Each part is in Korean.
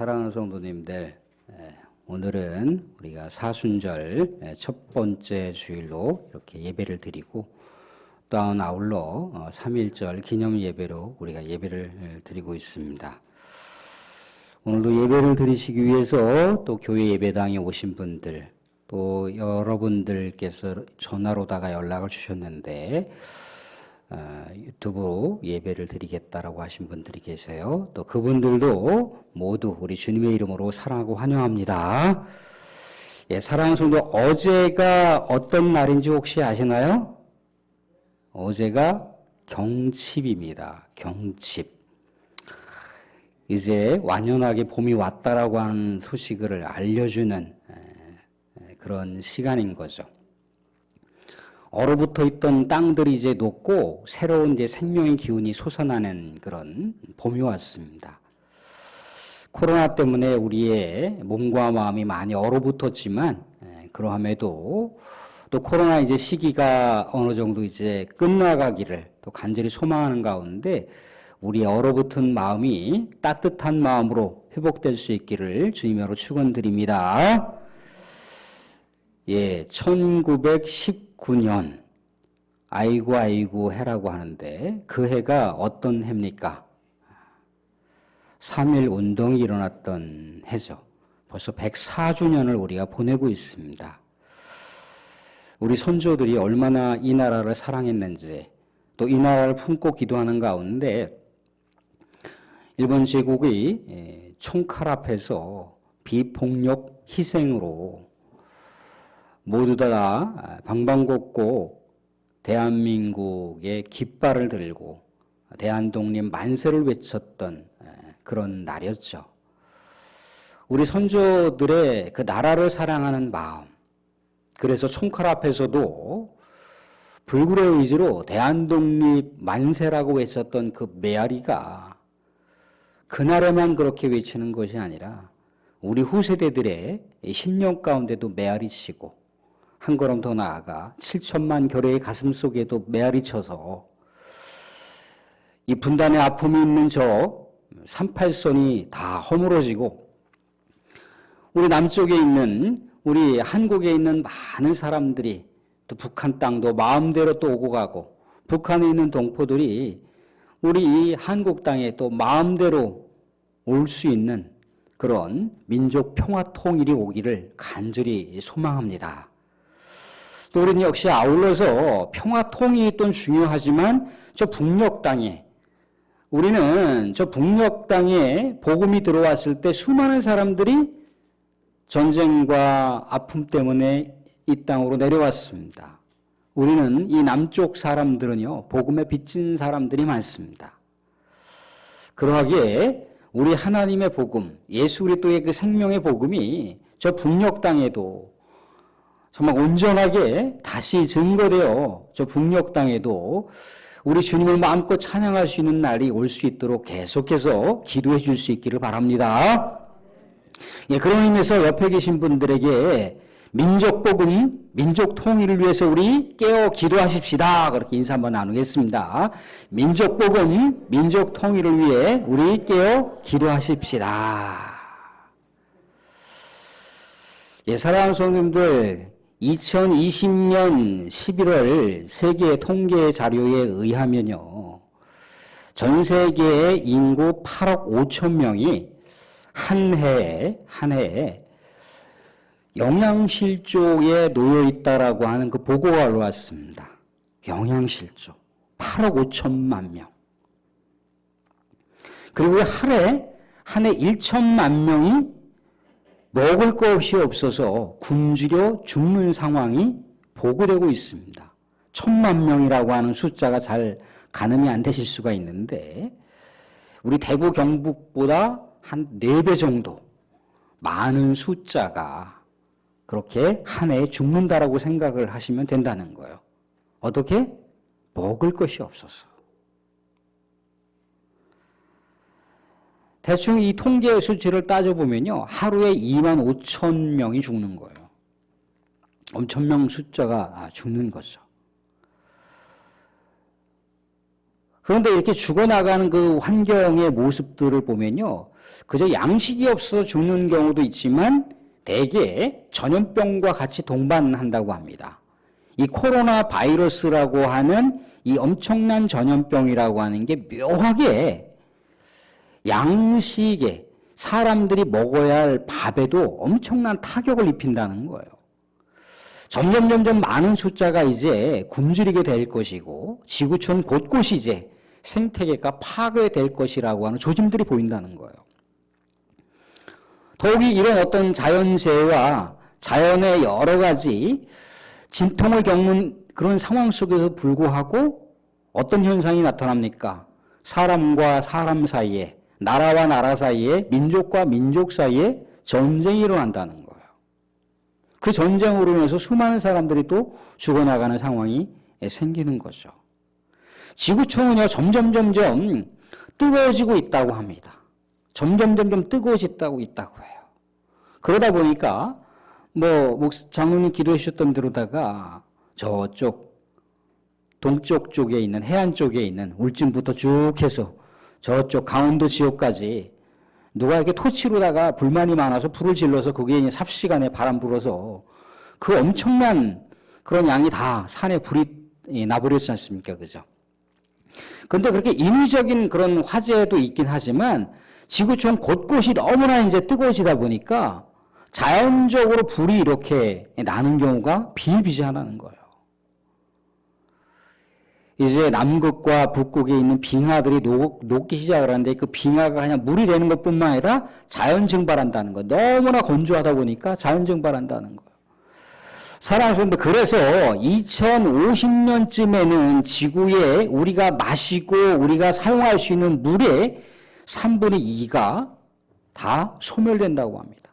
사랑하는 성도님들, 예, 오늘은 우리가 사순절 예, 첫 번째 주일로 이렇게 예배를 드리고 또 아울러 3일절 기념 예배로 우리가 예배를 예, 드리고 있습니다. 오늘도 예배를 드리시기 위해서 또 교회 예배당에 오신 분들 또 여러분들께서 전화로다가 연락을 주셨는데 어, 유튜브 예배를 드리겠다라고 하신 분들이 계세요. 또 그분들도 모두 우리 주님의 이름으로 사랑하고 환영합니다. 예, 사랑하는 성도 어제가 어떤 날인지 혹시 아시나요? 어제가 경칩입니다. 경칩. 이제 완연하게 봄이 왔다라고 하는 소식을 알려주는 그런 시간인 거죠. 얼어붙어 있던 땅들이 이제 녹고 새로운 이제 생명의 기운이 솟아나는 그런 봄이 왔습니다. 코로나 때문에 우리의 몸과 마음이 많이 얼어붙었지만 그러함에도 또 코로나 이제 시기가 어느 정도 이제 끝나가기를 또 간절히 소망하는 가운데 우리의 얼어붙은 마음이 따뜻한 마음으로 회복될 수 있기를 주님으로 축원드립니다. 예, 1919년 아이고 아이고 해라고 하는데 그 해가 어떤 해입니까? 3.1 운동이 일어났던 해죠. 벌써 104주년을 우리가 보내고 있습니다. 우리 선조들이 얼마나 이 나라를 사랑했는지 또 이 나라를 품고 기도하는 가운데 일본 제국이 총칼 앞에서 비폭력 희생으로 모두 다 방방곡곡 대한민국의 깃발을 들고 대한독립 만세를 외쳤던 그런 날이었죠. 우리 선조들의 그 나라를 사랑하는 마음, 그래서 총칼 앞에서도 불굴의 의지로 대한독립 만세라고 외쳤던 그 메아리가 그날에만 그렇게 외치는 것이 아니라 우리 후세대들의 심령 가운데도 메아리 치고 한 걸음 더 나아가 7천만 교례의 가슴 속에도 메아리 쳐서 이 분단의 아픔이 있는 저 38선이 다 허물어지고 우리 남쪽에 있는 우리 한국에 있는 많은 사람들이 또 북한 땅도 마음대로 또 오고 가고 북한에 있는 동포들이 우리 이 한국 땅에 또 마음대로 올 수 있는 그런 민족 평화 통일이 오기를 간절히 소망합니다. 또 우리는 역시 아울러서 평화 통일이 또 중요하지만 저 북녘 땅에 우리는 저 북녘 땅에 복음이 들어왔을 때 수많은 사람들이 전쟁과 아픔 때문에 이 땅으로 내려왔습니다. 우리는 이 남쪽 사람들은요, 복음에 빚진 사람들이 많습니다. 그러하기에 우리 하나님의 복음, 예수 그리스도의 그 생명의 복음이 저 북녘 땅에도 정말 온전하게 다시 증거되어 저 북녘 땅에도 우리 주님을 마음껏 찬양할 수 있는 날이 올 수 있도록 계속해서 기도해 줄 수 있기를 바랍니다. 예, 그런 의미에서 옆에 계신 분들에게 민족 복음, 민족 통일을 위해서 우리 깨어 기도하십시다. 그렇게 인사 한번 나누겠습니다. 민족 복음, 민족 통일을 위해 우리 깨어 기도하십시다. 예, 사랑하는 성님들 2020년 11월 세계 통계 자료에 의하면요. 전 세계의 인구 8억 5천 명이 한 해에, 한 해에 영양실조에 놓여 있다라고 하는 그 보고가 올라왔습니다. 영양실조. 8억 5천만 명. 그리고 하루에, 한해 1천만 명이 먹을 것이 없어서 굶주려 죽는 상황이 보고되고 있습니다. 천만 명이라고 하는 숫자가 잘 가늠이 안 되실 수가 있는데, 우리 대구 경북보다 한 네 배 정도 많은 숫자가 그렇게 한 해에 죽는다라고 생각을 하시면 된다는 거예요. 어떻게? 먹을 것이 없어서. 대충 이 통계 수치를 따져보면요. 하루에 2만 5천 명이 죽는 거예요. 엄청 명 숫자가 죽는 거죠. 그런데 이렇게 죽어나가는 그 환경의 모습들을 보면요. 그저 양식이 없어서 죽는 경우도 있지만 대개 전염병과 같이 동반한다고 합니다. 이 코로나 바이러스라고 하는 이 엄청난 전염병이라고 하는 게 묘하게 양식에 사람들이 먹어야 할 밥에도 엄청난 타격을 입힌다는 거예요. 점점 점점 많은 숫자가 이제 굶주리게 될 것이고 지구촌 곳곳이 이제 생태계가 파괴될 것이라고 하는 조짐들이 보인다는 거예요. 더욱이 이런 어떤 자연재해와 자연의 여러 가지 진통을 겪는 그런 상황 속에서 불구하고 어떤 현상이 나타납니까? 사람과 사람 사이에, 나라와 나라 사이에, 민족과 민족 사이에 전쟁이 일어난다는 거예요. 그 전쟁으로 인해서 수많은 사람들이 또 죽어나가는 상황이 생기는 거죠. 지구촌은요, 점점, 점점 뜨거워지고 있다고 합니다. 점점, 점점 뜨거워졌다고 있다고 해요. 그러다 보니까, 뭐, 장로님 기도해 주셨던 대로다가 저쪽, 동쪽 쪽에 있는, 해안 쪽에 있는 울진부터 쭉 해서 저쪽 강원도 지역까지 누가 이렇게 토치로다가 불만이 많아서 불을 질러서 이제 삽시간에 바람 불어서 그 엄청난 그런 양이 다 산에 불이 나버렸지 않습니까? 그죠? 그런데 그렇게 인위적인 그런 화재도 있긴 하지만 지구촌 곳곳이 너무나 이제 뜨거워지다 보니까 자연적으로 불이 이렇게 나는 경우가 비일비재하다는 거예요. 이제 남극과 북극에 있는 빙하들이 녹, 녹기 시작을 하는데 그 빙하가 그냥 물이 되는 것 뿐만 아니라 자연 증발한다는 거. 너무나 건조하다 보니까 자연 증발한다는 거예요. 사랑하는 그래서 2050년쯤에는 지구에 우리가 마시고 우리가 사용할 수 있는 물의 3분의 2가 다 소멸된다고 합니다.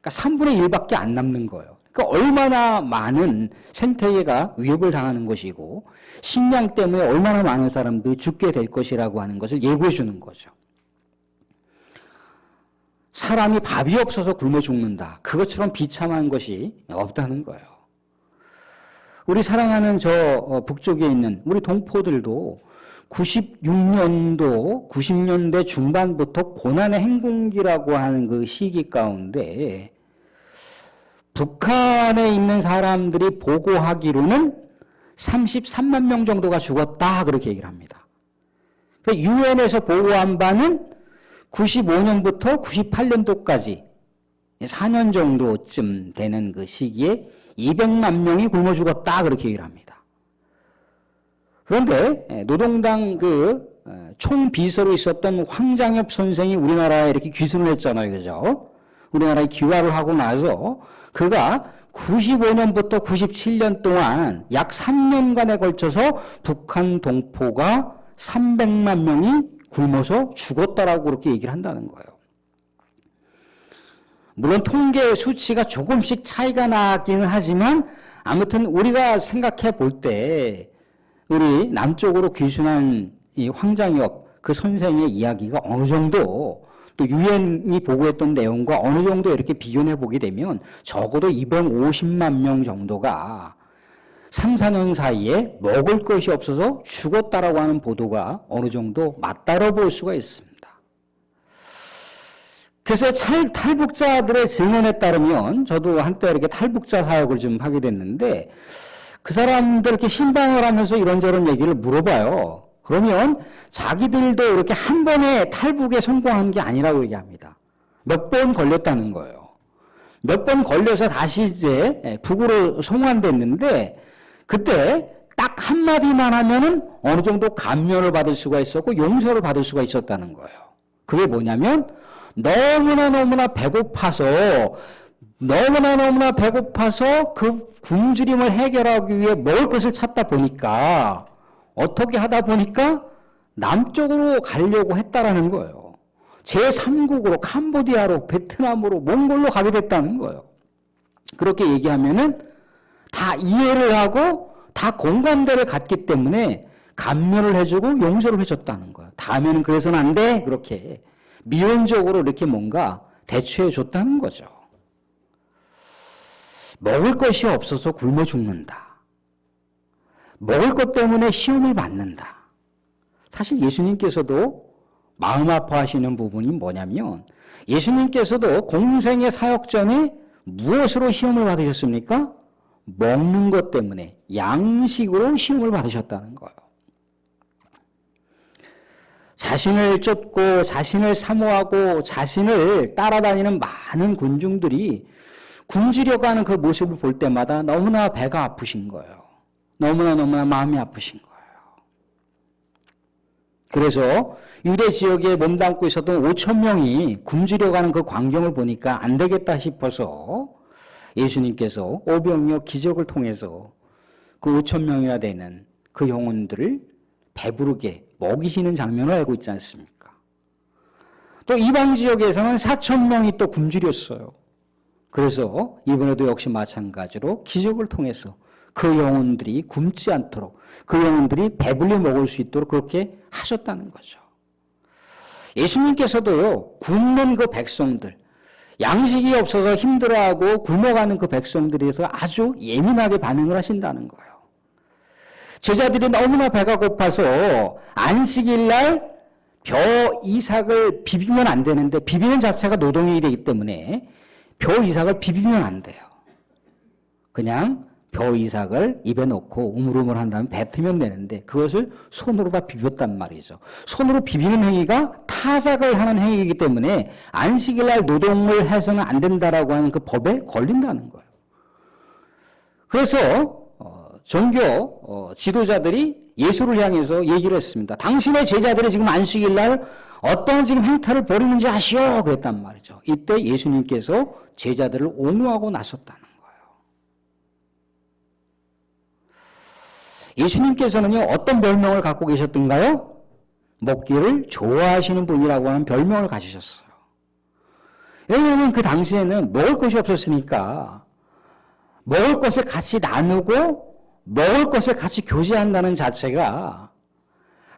그러니까 3분의 1밖에 안 남는 거예요. 그러니까 얼마나 많은 생태계가 위협을 당하는 것이고 식량 때문에 얼마나 많은 사람들이 죽게 될 것이라고 하는 것을 예고해 주는 거죠. 사람이 밥이 없어서 굶어 죽는다. 그것처럼 비참한 것이 없다는 거예요. 우리 사랑하는 저 어, 북쪽에 있는 우리 동포들도 96년도, 90년대 중반부터 고난의 행군기라고 하는 그 시기 가운데 북한에 있는 사람들이 보고하기로는 33만 명 정도가 죽었다 그렇게 얘기를 합니다. 유엔에서 보고한 바는 95년부터 98년도까지 4년 정도쯤 되는 그 시기에 200만 명이 굶어 죽었다 그렇게 얘기를 합니다. 그런데 예, 노동당 그 어, 총비서로 있었던 황장엽 선생이 우리나라에 이렇게 귀순을 했잖아요. 그죠? 우리나라에 귀화를 하고 나서 그가 95년부터 97년 동안 약 3년간에 걸쳐서 북한 동포가 300만 명이 굶어서 죽었다라고 그렇게 얘기를 한다는 거예요. 물론 통계 수치가 조금씩 차이가 나기는 하지만 아무튼 우리가 생각해 볼 때 우리 남쪽으로 귀순한 이 황장엽 그 선생의 이야기가 어느 정도 또 유엔이 보고했던 내용과 어느 정도 이렇게 비교해 보게 되면 적어도 250만 명 정도가 3, 4년 사이에 먹을 것이 없어서 죽었다라고 하는 보도가 어느 정도 맞다고 볼 수가 있습니다. 그래서 찰, 탈북자들의 증언에 따르면 저도 한때 이렇게 탈북자 사역을 좀 하게 됐는데 그 사람들 이렇게 신방을 하면서 이런저런 얘기를 물어봐요. 그러면 자기들도 이렇게 한 번에 탈북에 성공한 게 아니라고 얘기합니다. 몇 번 걸렸다는 거예요. 몇 번 걸려서 다시 이제 북으로 송환됐는데 그때 딱 한마디만 하면은 어느 정도 감면을 받을 수가 있었고 용서를 받을 수가 있었다는 거예요. 그게 뭐냐면 너무나 너무나 배고파서 너무나 너무나 배고파서 그 굶주림을 해결하기 위해 먹을 것을 찾다 보니까 어떻게 하다 보니까 남쪽으로 가려고 했다라는 거예요. 제3국으로 캄보디아로 베트남으로 몽골로 가게 됐다는 거예요. 그렇게 얘기하면은 다 이해를 하고 다 공감대를 갖기 때문에 감면을 해주고 용서를 해줬다는 거예요. 다음에는 그래서는 안 돼. 그렇게 미온적으로 이렇게 뭔가 대처해 줬다는 거죠. 먹을 것이 없어서 굶어 죽는다. 먹을 것 때문에 시험을 받는다. 사실 예수님께서도 마음 아파하시는 부분이 뭐냐면 예수님께서도 공생의 사역 전에 무엇으로 시험을 받으셨습니까? 먹는 것 때문에 양식으로 시험을 받으셨다는 거예요. 자신을 쫓고 자신을 사모하고 자신을 따라다니는 많은 군중들이 굶주려고 하는 그 모습을 볼 때마다 너무나 배가 아프신 거예요. 너무나 너무나 마음이 아프신 거예요. 그래서 유대 지역에 몸담고 있었던 5천 명이 굶주려 가는 그 광경을 보니까 안 되겠다 싶어서 예수님께서 오병이어 기적을 통해서 그 5천 명이나 되는 그 영혼들을 배부르게 먹이시는 장면을 알고 있지 않습니까? 또 이방 지역에서는 4천 명이 또 굶주렸어요. 그래서 이번에도 역시 마찬가지로 기적을 통해서 그 영혼들이 굶지 않도록 그 영혼들이 배불리 먹을 수 있도록 그렇게 하셨다는 거죠. 예수님께서도요, 굶는 그 백성들, 양식이 없어서 힘들어하고 굶어가는 그 백성들에서 아주 예민하게 반응을 하신다는 거예요. 제자들이 너무나 배가 고파서 안식일 날 벼 이삭을 비비면 안 되는데 비비는 자체가 노동이 되기 때문에 벼 이삭을 비비면 안 돼요. 그냥 벼 이삭을 입에 넣고 우물우물 한 다음에 뱉으면 되는데 그것을 손으로 다 비볐단 말이죠. 손으로 비비는 행위가 타작을 하는 행위이기 때문에 안식일 날 노동을 해서는 안 된다라고 하는 그 법에 걸린다는 거예요. 그래서 어, 종교 어, 지도자들이 예수를 향해서 얘기를 했습니다. 당신의 제자들이 지금 안식일 날 어떤 지금 행태를 벌이는지 아시오 그랬단 말이죠. 이때 예수님께서 제자들을 옹호하고 나섰다는 거 예수님께서는요 어떤 별명을 갖고 계셨던가요? 먹기를 좋아하시는 분이라고 하는 별명을 가지셨어요. 왜냐하면 그 당시에는 먹을 것이 없었으니까 먹을 것을 같이 나누고 먹을 것을 같이 교제한다는 자체가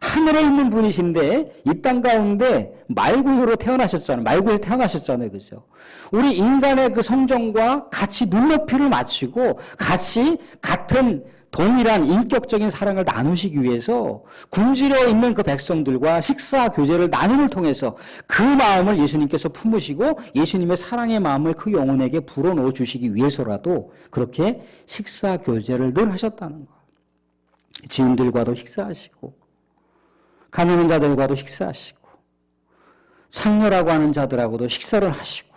하늘에 있는 분이신데 이 땅 가운데 말구유로 태어나셨잖아요. 말구유로 태어나셨잖아요. 그죠? 우리 인간의 그 성정과 같이 눈높이를 맞추고 같이 같은 동일한 인격적인 사랑을 나누시기 위해서 굶주려 있는 그 백성들과 식사 교제를 나눔을 통해서 그 마음을 예수님께서 품으시고 예수님의 사랑의 마음을 그 영혼에게 불어넣어 주시기 위해서라도 그렇게 식사 교제를 늘 하셨다는 거예요. 지인들과도 식사하시고 가난한 자들과도 식사하시고 창녀라고 하는 자들하고도 식사를 하시고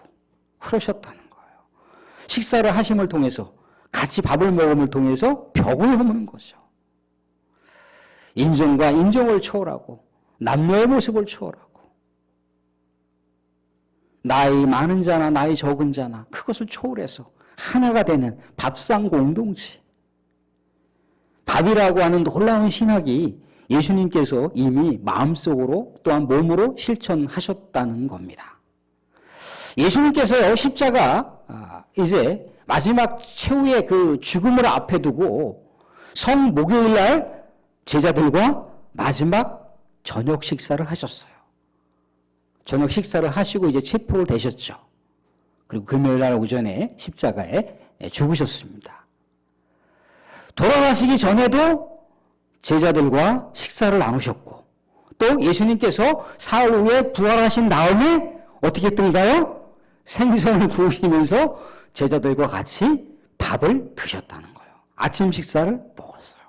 그러셨다는 거예요. 식사를 하심을 통해서 같이 밥을 먹음을 통해서 벽을 허무는 거죠. 인종과 인종을 초월하고 남녀의 모습을 초월하고 나이 많은 자나 나이 적은 자나 그것을 초월해서 하나가 되는 밥상 공동체. 밥이라고 하는 놀라운 신학이 예수님께서 이미 마음속으로 또한 몸으로 실천하셨다는 겁니다. 예수님께서요, 십자가, 아, 이제 마지막 최후의 그 죽음을 앞에 두고 성 목요일 날 제자들과 마지막 저녁 식사를 하셨어요. 저녁 식사를 하시고 이제 체포를 되셨죠. 그리고 금요일 날 오전에 십자가에 죽으셨습니다. 돌아가시기 전에도 제자들과 식사를 나누셨고 또 예수님께서 사흘 후에 부활하신 다음에 어떻게 했던가요? 생선을 구우시면서 제자들과 같이 밥을 드셨다는 거예요. 아침 식사를 먹었어요.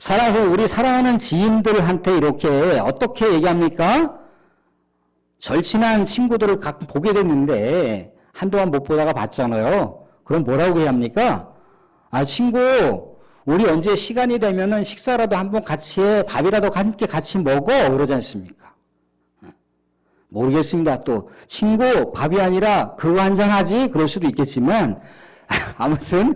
살아서 우리 사랑하는 지인들한테 이렇게 어떻게 얘기합니까? 절친한 친구들을 가끔 보게 됐는데 한동안 못 보다가 봤잖아요. 그럼 뭐라고 해야 합니까? 아, 친구, 우리 언제 시간이 되면은 식사라도 한번 같이 해, 밥이라도 함께 같이 먹어. 그러지 않습니까? 모르겠습니다. 또, 친구, 밥이 아니라 그거 한잔 하지? 그럴 수도 있겠지만, 아무튼,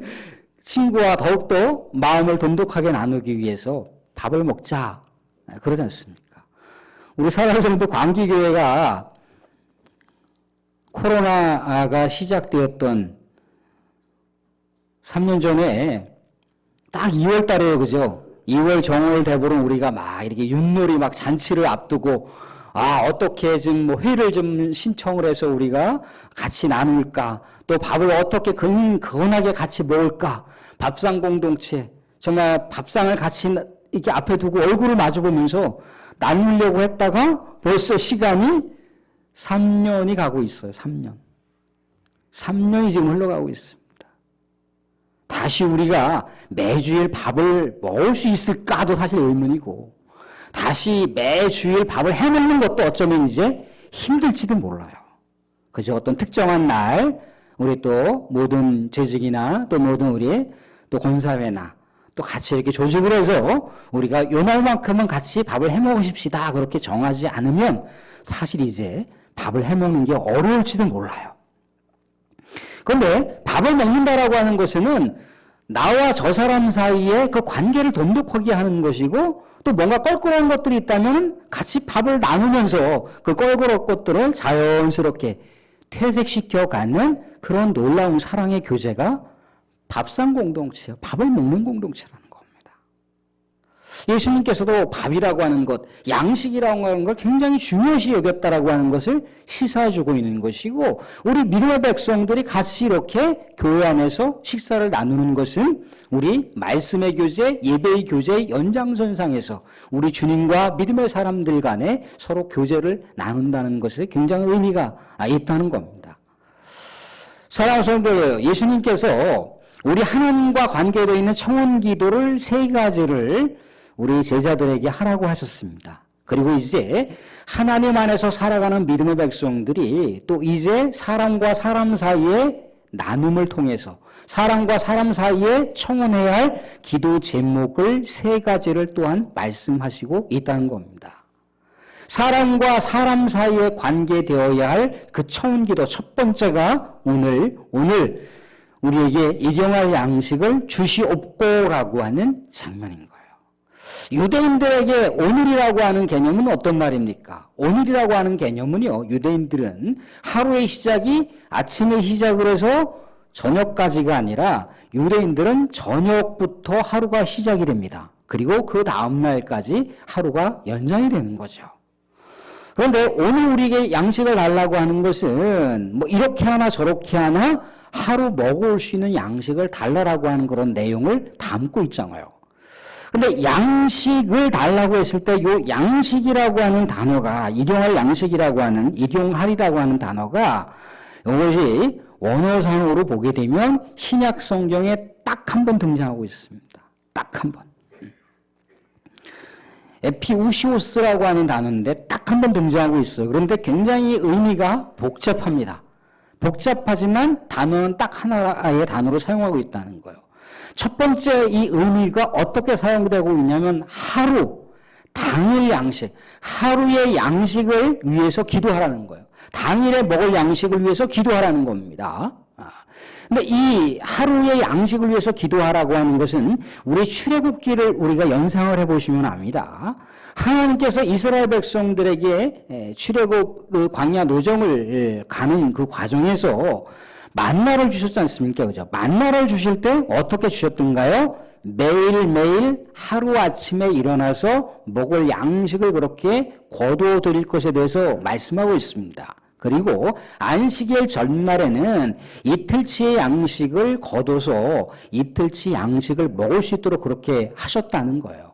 친구와 더욱더 마음을 돈독하게 나누기 위해서 밥을 먹자. 그러지 않습니까? 우리 사랑성도 광기교회가 코로나가 시작되었던 3년 전에 딱 2월 달에요, 그죠? 2월 정월 대보름 우리가 막 이렇게 윷놀이 막 잔치를 앞두고 아, 어떻게 좀 뭐 회를 좀 신청을 해서 우리가 같이 나눌까? 또 밥을 어떻게 근 근하게 같이 먹을까? 밥상 공동체. 정말 밥상을 같이 이렇게 앞에 두고 얼굴을 마주보면서 나누려고 했다가 벌써 시간이 3년이 가고 있어요. 3년. 3년이 지금 흘러가고 있습니다. 다시 우리가 매주일 밥을 먹을 수 있을까도 사실 의문이고, 다시 매주일 밥을 해먹는 것도 어쩌면 이제 힘들지도 몰라요. 그죠? 어떤 특정한 날, 우리 또 모든 재직이나 또 모든 우리 또 권사회나 또 같이 이렇게 조직을 해서 우리가 요 날만큼은 같이 밥을 해 먹으십시다. 그렇게 정하지 않으면 사실 이제 밥을 해 먹는 게 어려울지도 몰라요. 그런데 밥을 먹는다라고 하는 것은 나와 저 사람 사이에 그 관계를 돈독하게 하는 것이고 또 뭔가 껄끄러운 것들이 있다면 같이 밥을 나누면서 그 껄끄러운 것들을 자연스럽게 퇴색시켜 가는 그런 놀라운 사랑의 교제가 밥상 공동체요. 밥을 먹는 공동체라는 겁니다. 예수님께서도 밥이라고 하는 것, 양식이라고 하는 걸 굉장히 중요시 여겼다라고 하는 것을 시사해주고 있는 것이고, 우리 믿음의 백성들이 같이 이렇게 교회 안에서 식사를 나누는 것은 우리 말씀의 교제, 예배의 교제의 연장선상에서 우리 주님과 믿음의 사람들 간에 서로 교제를 나눈다는 것에 굉장히 의미가 있다는 겁니다. 사랑하는 성도 예수님께서 우리 하나님과 관계되어 있는 청원 기도를 세 가지를 우리 제자들에게 하라고 하셨습니다. 그리고 이제 하나님 안에서 살아가는 믿음의 백성들이 또 이제 사람과 사람 사이의 나눔을 통해서 사람과 사람 사이에 청원해야 할 기도 제목을 세 가지를 또한 말씀하시고 있다는 겁니다. 사람과 사람 사이에 관계되어야 할 그 청원 기도 첫 번째가 오늘 오늘 우리에게 일용할 양식을 주시옵고라고 하는 거예요. 유대인들에게 오늘이라고 하는 개념은 어떤 말입니까? 오늘이라고 하는 개념은요, 유대인들은 하루의 시작이 아침에 시작을 해서 저녁까지가 아니라 유대인들은 저녁부터 하루가 시작이 됩니다. 그리고 그 다음날까지 하루가 연장이 되는 거죠. 그런데 오늘 우리에게 양식을 달라고 하는 것은 뭐 이렇게 하나 저렇게 하나 하루 먹을 수 있는 양식을 달라라고 하는 그런 내용을 담고 있잖아요. 근데 양식을 달라고 했을 때 요 양식이라고 하는 단어가 일용할 양식이라고 하는 일용할이라고 하는 단어가 이것이 원어상으로 보게 되면 신약 성경에 딱 한 번 등장하고 있습니다. 딱 한 번. 에피우시오스라고 하는 단어인데 딱 한 번 등장하고 있어요. 그런데 굉장히 의미가 복잡합니다. 복잡하지만 단어는 딱 하나의 단어로 사용하고 있다는 거예요. 첫 번째 이 의미가 어떻게 사용되고 있냐면 하루, 당일 양식, 하루의 양식을 위해서 기도하라는 거예요. 당일에 먹을 양식을 위해서 기도하라는 겁니다. 아. 근데 이 하루의 양식을 위해서 기도하라고 하는 것은 우리 출애굽기를 우리가 연상을 해보시면 압니다. 하나님께서 이스라엘 백성들에게 출애굽 그 광야 노정을 가는 그 과정에서 만나를 주셨지 않습니까? 그죠? 만나를 주실 때 어떻게 주셨던가요? 매일매일 하루 아침에 일어나서 먹을 양식을 그렇게 거두어 드릴 것에 대해서 말씀하고 있습니다. 그리고 안식일 전날에는 이틀치의 양식을 거둬서 이틀치 양식을 먹을 수 있도록 그렇게 하셨다는 거예요.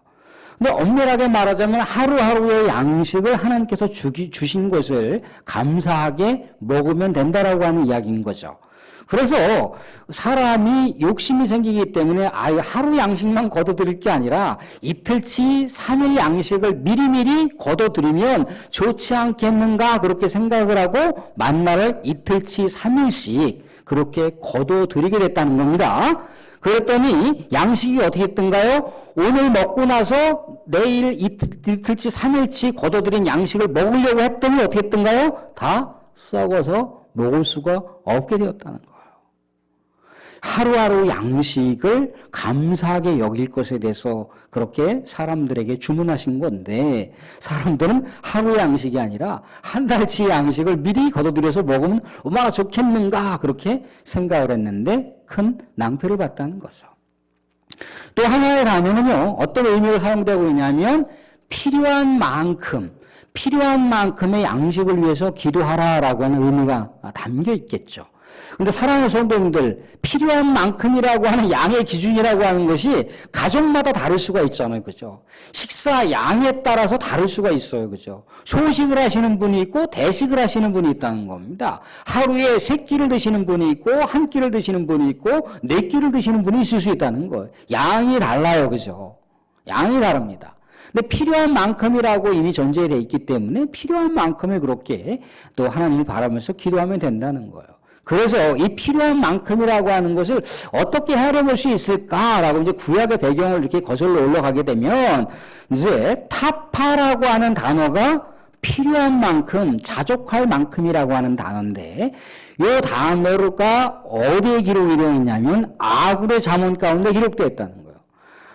근데 엄밀하게 말하자면 하루하루의 양식을 하나님께서 주기, 주신 것을 감사하게 먹으면 된다라고 하는 이야기인 거죠. 그래서 사람이 욕심이 생기기 때문에 아예 하루 양식만 거둬들일 게 아니라 이틀치 3일 양식을 미리미리 거둬들이면 좋지 않겠는가 그렇게 생각을 하고 만나를 이틀치 3일씩 그렇게 거둬들이게 됐다는 겁니다. 그랬더니 양식이 어떻게 했던가요? 오늘 먹고 나서 내일 이틀 치 3일치 거둬들인 양식을 먹으려고 했더니 어떻게 했던가요? 다 썩어서 먹을 수가 없게 되었다는 거예요. 하루하루 양식을 감사하게 여길 것에 대해서 그렇게 사람들에게 주문하신 건데 사람들은 하루 양식이 아니라 한 달치 양식을 미리 걷어들여서 먹으면 얼마나 좋겠는가 그렇게 생각을 했는데 큰 낭패를 봤다는 거죠. 또 하나의 단어는요 어떤 의미로 사용되고 있냐면 필요한 만큼 필요한 만큼의 양식을 위해서 기도하라 라고 하는 의미가 담겨 있겠죠. 근데 사랑하는 성도님들, 필요한 만큼이라고 하는 양의 기준이라고 하는 것이 가족마다 다를 수가 있잖아요. 그죠? 식사 양에 따라서 다를 수가 있어요. 그죠? 소식을 하시는 분이 있고 대식을 하시는 분이 있다는 겁니다. 하루에 세 끼를 드시는 분이 있고 한 끼를 드시는 분이 있고 네 끼를 드시는 분이 있을 수 있다는 거예요. 양이 달라요. 그죠? 양이 다릅니다. 근데 필요한 만큼이라고 이미 전제되어 있기 때문에 필요한 만큼을 그렇게 또 하나님을 바라면서 기도하면 된다는 거예요. 그래서 이 필요한 만큼이라고 하는 것을 어떻게 헤아려볼 수 있을까라고 이제 구약의 배경을 이렇게 거슬러 올라가게 되면 이제 타파라고 하는 단어가 필요한 만큼, 자족할 만큼이라고 하는 단어인데 이 단어가 어디에 기록이 되어 있냐면 아굴의 자문 가운데 기록되어 있다는 거예요.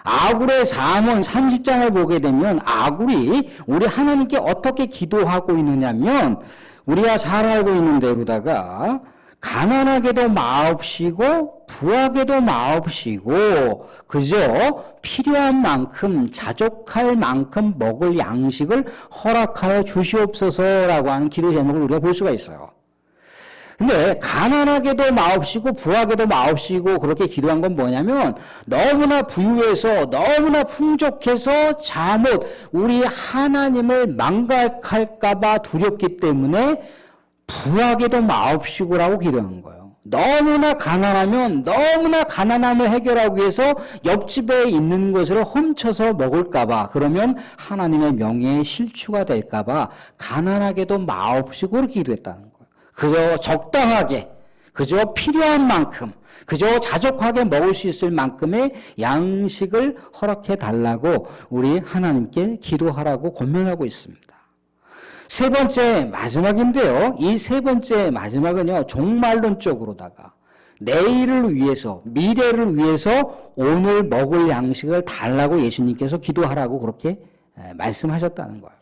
아굴의 잠언 30장을 보게 되면 아굴이 우리 하나님께 어떻게 기도하고 있느냐면 우리가 잘 알고 있는 대로다가 가난하게도 마옵시고 부하게도 마옵시고 그저 필요한 만큼 자족할 만큼 먹을 양식을 허락하여 주시옵소서라고 하는 기도 제목을 우리가 볼 수가 있어요. 근데 가난하게도 마옵시고 부하게도 마옵시고 그렇게 기도한 건 뭐냐면 너무나 부유해서 너무나 풍족해서 잘못 우리 하나님을 망각할까봐 두렵기 때문에 부하게도 마옵시고라고 기도한 거예요. 너무나 가난하면 너무나 가난함을 해결하기 위해서 옆집에 있는 것을 훔쳐서 먹을까봐 그러면 하나님의 명예에 실추가 될까봐 가난하게도 마옵시고를 기도했다는 거예요. 그저 적당하게, 그저 필요한 만큼, 그저 자족하게 먹을 수 있을 만큼의 양식을 허락해 달라고 우리 하나님께 기도하라고 권면하고 있습니다. 세 번째 마지막인데요. 이 세 번째 마지막은요. 종말론적으로다가 내일을 위해서 미래를 위해서 오늘 먹을 양식을 달라고 예수님께서 기도하라고 그렇게 말씀하셨다는 거예요.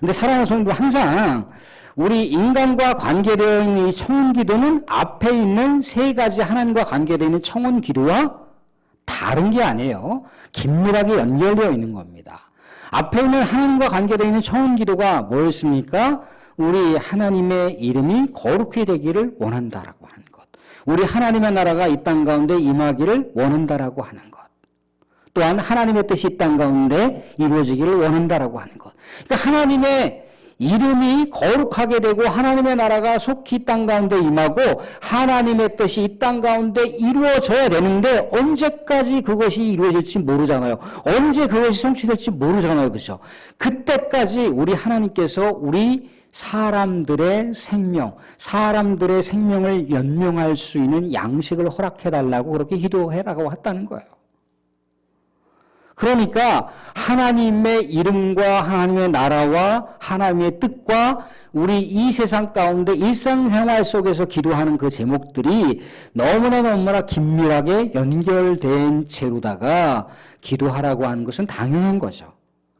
근데 사랑하는 성도 항상 우리 인간과 관계되어 있는 이 청원 기도는 앞에 있는 세 가지 하나님과 관계되어 있는 청원 기도와 다른 게 아니에요. 긴밀하게 연결되어 있는 겁니다. 앞에 있는 하나님과 관계되어 있는 청원 기도가 뭐였습니까? 우리 하나님의 이름이 거룩히 되기를 원한다라고 하는 것. 우리 하나님의 나라가 이 땅 가운데 임하기를 원한다라고 하는 것. 또한 하나님의 뜻이 이 땅 가운데 이루어지기를 원한다라고 하는 것. 그러니까 하나님의 이름이 거룩하게 되고 하나님의 나라가 속히 땅 가운데 임하고 하나님의 뜻이 이 땅 가운데 이루어져야 되는데 언제까지 그것이 이루어질지 모르잖아요. 언제 그것이 성취될지 모르잖아요. 그죠? 그때까지 우리 하나님께서 우리 사람들의 생명, 사람들의 생명을 연명할 수 있는 양식을 허락해 달라고 그렇게 기도해라고 했다는 거예요. 그러니까 하나님의 이름과 하나님의 나라와 하나님의 뜻과 우리 이 세상 가운데 일상생활 속에서 기도하는 그 제목들이 너무나 너무나 긴밀하게 연결된 채로다가 기도하라고 하는 것은 당연한 거죠.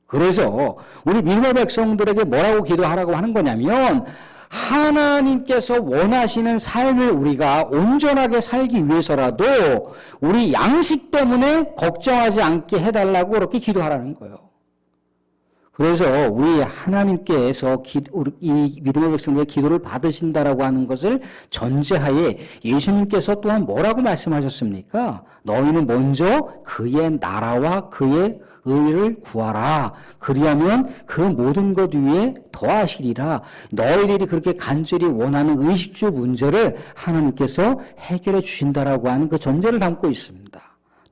그래서 우리 믿음의 백성들에게 뭐라고 기도하라고 하는 거냐면 하나님께서 원하시는 삶을 우리가 온전하게 살기 위해서라도 우리 양식 때문에 걱정하지 않게 해달라고 그렇게 기도하라는 거예요. 그래서 우리 하나님께서 이 믿음의 백성들의 기도를 받으신다라고 하는 것을 전제하에 예수님께서 또한 뭐라고 말씀하셨습니까? 너희는 먼저 그의 나라와 그의 의를 구하라. 그리하면 그 모든 것 위에 더하시리라. 너희들이 그렇게 간절히 원하는 의식주 문제를 하나님께서 해결해 주신다라고 하는 그 전제를 담고 있습니다.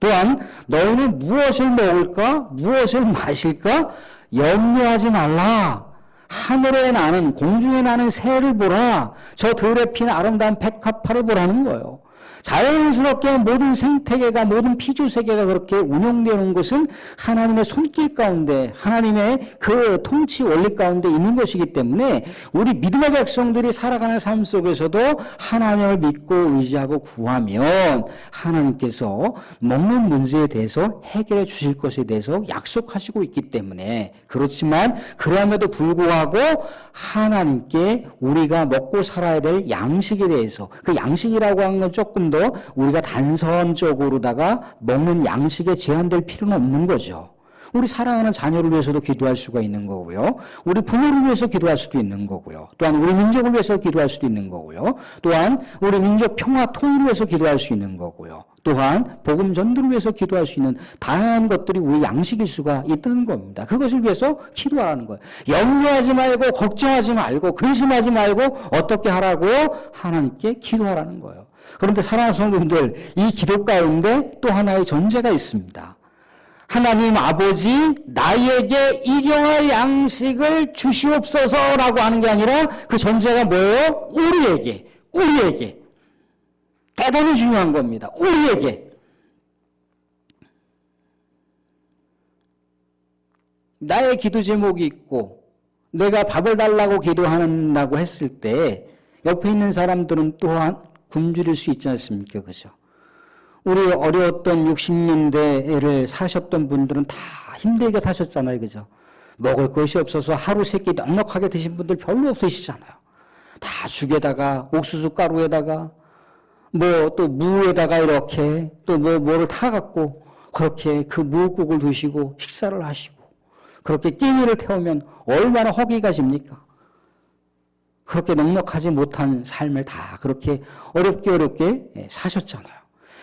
또한 너희는 무엇을 먹을까? 무엇을 마실까? 염려하지 말라. 하늘에 나는 공중에 나는 새를 보라. 저 들에 피는 아름다운 백합화를 보라는 거예요. 자연스럽게 모든 생태계가 모든 피조 세계가 그렇게 운영되는 것은 하나님의 손길 가운데 하나님의 그 통치 원리 가운데 있는 것이기 때문에 우리 믿음의 백성들이 살아가는 삶 속에서도 하나님을 믿고 의지하고 구하면 하나님께서 먹는 문제에 대해서 해결해 주실 것에 대해서 약속하시고 있기 때문에 그렇지만 그럼에도 불구하고 하나님께 우리가 먹고 살아야 될 양식에 대해서 그 양식이라고 하는 건 조금 더 우리가 단선적으로다가 먹는 양식에 제한될 필요는 없는 거죠. 우리 사랑하는 자녀를 위해서도 기도할 수가 있는 거고요. 우리 부모를 위해서 기도할 수도 있는 거고요. 또한 우리 민족을 위해서 기도할 수도 있는 거고요. 또한 우리 민족 평화 통일을 위해서 기도할 수 있는 거고요. 또한 복음 전도를 위해서 기도할 수 있는 다양한 것들이 우리 양식일 수가 있다는 겁니다. 그것을 위해서 기도하는 거예요. 염려하지 말고 걱정하지 말고 근심하지 말고 어떻게 하라고 하나님께 기도하라는 거예요. 그런데 사랑하는 성도님들 이 기도 가운데 또 하나의 전제가 있습니다. 하나님 아버지 나에게 일용할 양식을 주시옵소서라고 하는 게 아니라 그 전제가 뭐예요? 우리에게 우리에게 대단히 중요한 겁니다. 우리에게 나의 기도 제목이 있고 내가 밥을 달라고 기도한다고 했을 때 옆에 있는 사람들은 또한 굶주릴 수 있지 않습니까? 그죠? 우리 어려웠던 60년대를 사셨던 분들은 다 힘들게 사셨잖아요. 그죠? 먹을 것이 없어서 하루 세 끼 넉넉하게 드신 분들 별로 없으시잖아요. 다 죽에다가 옥수수 가루에다가 뭐 또 무에다가 이렇게 또 뭐 뭐를 타 갖고 그렇게 그 무국을 드시고 식사를 하시고 그렇게 끼니를 태우면 얼마나 허기가 집니까? 그렇게 넉넉하지 못한 삶을 다 그렇게 어렵게 어렵게 예, 사셨잖아요.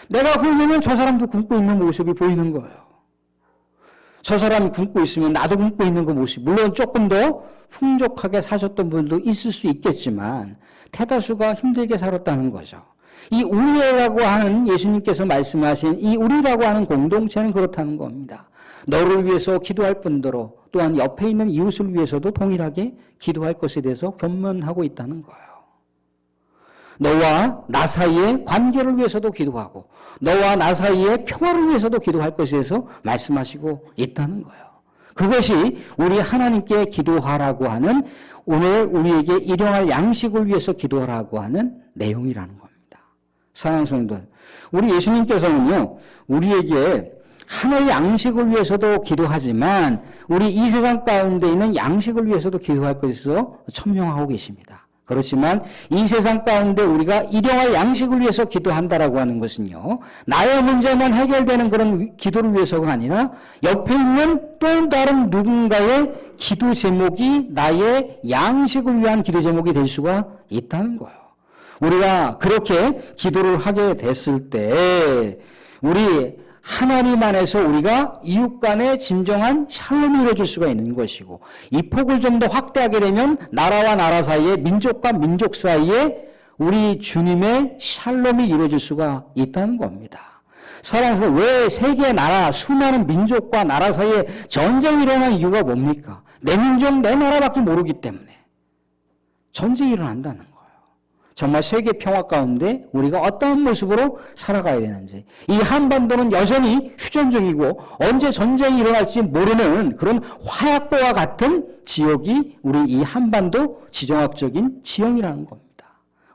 내가 굶으면 저 사람도 굶고 있는 모습이 보이는 거예요. 저 사람이 굶고 있으면 나도 굶고 있는 그 모습. 물론 조금 더 풍족하게 사셨던 분도 있을 수 있겠지만 대다수가 힘들게 살았다는 거죠. 이 우리라고 하는 예수님께서 말씀하신 이 우리라고 하는 공동체는 그렇다는 겁니다. 너를 위해서 기도할 뿐더러 또한 옆에 있는 이웃을 위해서도 동일하게 기도할 것에 대해서 견면하고 있다는 거예요. 너와 나 사이의 관계를 위해서도 기도하고 너와 나 사이의 평화를 위해서도 기도할 것에 대해서 말씀하시고 있다는 거예요. 그것이 우리 하나님께 기도하라고 하는 오늘 우리에게 일용할 양식을 위해서 기도하라고 하는 내용이라는 겁니다. 사랑하는 성도들, 우리 예수님께서는요, 우리에게 하나의 양식을 위해서도 기도하지만 우리 이 세상 가운데 있는 양식을 위해서도 기도할 것에서 천명하고 계십니다. 그렇지만 이 세상 가운데 우리가 일용할 양식을 위해서 기도한다라고 하는 것은요. 나의 문제만 해결되는 그런 기도를 위해서가 아니라 옆에 있는 또 다른 누군가의 기도 제목이 나의 양식을 위한 기도 제목이 될 수가 있다는 거예요. 우리가 그렇게 기도를 하게 됐을 때 우리 하나님 안에서 우리가 이웃 간의 진정한 샬롬이 이루어질 수가 있는 것이고 이 폭을 좀 더 확대하게 되면 나라와 나라 사이에 민족과 민족 사이에 우리 주님의 샬롬이 이루어질 수가 있다는 겁니다. 사랑해서 왜 세계 나라 수많은 민족과 나라 사이에 전쟁이 일어나는 이유가 뭡니까? 내 민족 내 나라밖에 모르기 때문에 전쟁이 일어난다는 거예요. 정말 세계 평화 가운데 우리가 어떤 모습으로 살아가야 되는지. 이 한반도는 여전히 휴전 중이고 언제 전쟁이 일어날지 모르는 그런 화약고와 같은 지역이 우리 이 한반도 지정학적인 지형이라는 겁니다.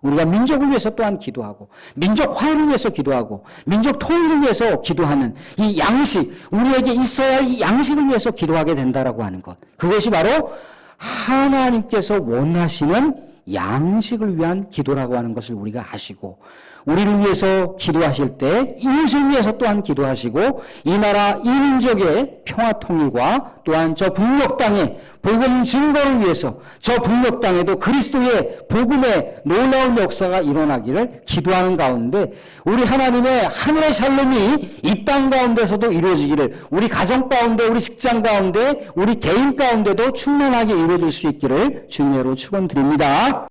우리가 민족을 위해서 또한 기도하고 민족 화해를 위해서 기도하고 민족 통일을 위해서 기도하는 이 양식 우리에게 있어야 할 이 양식을 위해서 기도하게 된다라고 하는 것. 그것이 바로 하나님께서 원하시는 양식을 위한 기도라고 하는 것을 우리가 아시고 우리를 위해서 기도하실 때 이웃을 위해서 또한 기도하시고 이 나라 이 민족의 평화 통일과 또한 저 북녘 땅의 복음 증거를 위해서 저 북녘 땅에도 그리스도의 복음의 놀라운 역사가 일어나기를 기도하는 가운데 우리 하나님의 하늘의 샬롬이 이 땅 가운데서도 이루어지기를 우리 가정 가운데 우리 직장 가운데 우리 개인 가운데도 충만하게 이루어질 수 있기를 주님으로 축원드립니다.